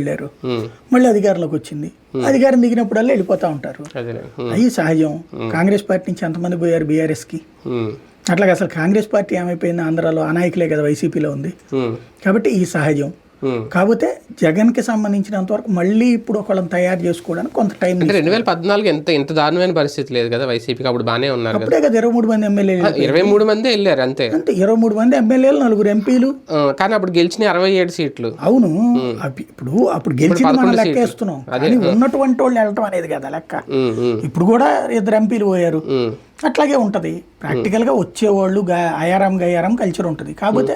వెళ్ళారు. మళ్ళీ అధికారంలోకి వచ్చింది. అధికారం దిగినప్పుడల్లా వెళ్ళిపోతా ఉంటారు. అవి సహజం. కాంగ్రెస్ పార్టీ నుంచి ఎంతమంది పోయారు బీఆర్ఎస్కి? ఉమ్, అట్లాగే అసలు కాంగ్రెస్ పార్టీ ఏమైపోయింది? ఆంధ్రాలో అనాయకులే కదా వైసీపీలో ఉంది. కాబట్టి ఈ సహజం. కాకపోతే జగన్కి సంబంధించినంత వరకు మళ్ళీ ఇప్పుడు ఒకళ్ళని తయారు చేసుకోవడానికి కొంత టైం అంటే రెండు వేల పద్నాలుగు ఎంత ఇంత దారుణమైన పరిస్థితి లేదు కదా వైసీపీకి అప్పుడు బాగానే ఉన్నారు అప్పుడే కదా. ఇరవై మూడు మంది ఎమ్మెల్యేలు ఇరవై మూడు మంది వెళ్ళారు అంతే. అంటే ఇరవై మూడు మంది ఎమ్మెల్యేలు నలుగురు ఎంపీలు. కానీ అప్పుడు గెలిచిన అరవై ఏడు సీట్లు. అవును. అవి- ఇప్పుడు అప్పుడు గెలిచింది మనం లెక్కేస్తున్నాం కానీ ఉన్నటువంటి వాళ్ళు వెళ్ళటం అనేది కదా లెక్క. ఉమ్, ఇప్పుడు కూడా ఇద్దరు ఎంపీలు పోయారు. అట్లాగే ఉంటుంది. ప్రాక్టికల్గా వచ్చేవాళ్ళు అయారం గయారం కల్చర్ ఉంటుంది. కాకపోతే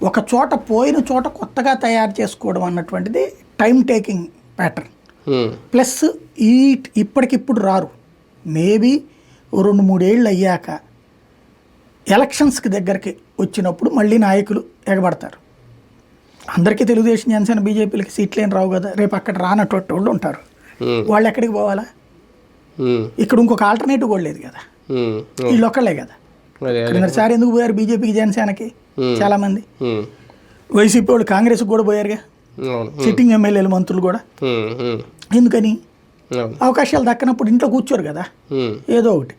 ఒక చోట పోయిన చోట కొత్తగా తయారు చేసుకోవడం అన్నటువంటిది టైం టేకింగ్ ప్యాటర్న్ ప్లస్ ఈ ఇప్పటికిప్పుడు రారు. మేబీ రెండు మూడేళ్ళు అయ్యాక ఎలక్షన్స్కి దగ్గరికి వచ్చినప్పుడు మళ్ళీ నాయకులు ఎగబడతారు. అందరికీ తెలుగుదేశం జనసేన బీజేపీలకి సీట్లు ఏం రావు కదా. రేపు అక్కడ రానటువంటి వాళ్ళు ఉంటారు. ఉమ్, వాళ్ళు ఎక్కడికి పోవాలా? ఉమ్, ఇక్కడ ఇంకొక ఆల్టర్నేటివ్ కూడా లేదు కదా. ఉమ్, వీళ్ళు ఒక్కళ్ళే కదా. క్రిందసారి ఎందుకు పోయారు? బీజేపీకి జనసేనకి చాలా మంది వైసీపీ వాళ్ళు కాంగ్రెస్కి కూడా పోయారుగా. సిట్టింగ్ ఎమ్మెల్యేలు మంత్రులు కూడా. ఎందుకని? అవకాశాలు దక్కనప్పుడు ఇంట్లో కూర్చోరు కదా. ఏదో ఒకటి.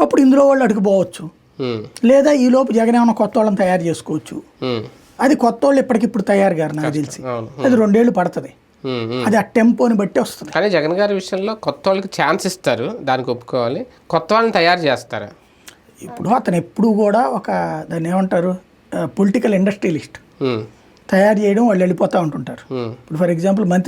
అప్పుడు ఇందులో వాళ్ళు అడుగు పోవచ్చు. ఉమ్, లేదా ఈ లోపు జగన్ ఏమైనా కొత్త వాళ్ళని తయారు చేసుకోవచ్చు. అది కొత్త వాళ్ళు ఇప్పటికిప్పుడు తయారు గారు నాకు తెలిసి. అది రెండేళ్ళు పడుతుంది. అది ఆ టెంపోని బట్టి వస్తుంది. కానీ జగన్ గారి విషయంలో కొత్త వాళ్ళకి ఛాన్స్ ఇస్తారు. దానికి ఒప్పుకోవాలి. కొత్త వాళ్ళని తయారు చేస్తారా. ఇప్పుడు అతను ఎప్పుడు కూడా ఒక దాన్ని ఏమంటారు పొలిటికల్ ఇండస్ట్రియలిస్ట్ తయారు చేయడం వాళ్ళు వెళ్ళిపోతూ ఉంటుంటారు. ఇప్పుడు ఫర్ ఎగ్జాంపుల్ మంత్రి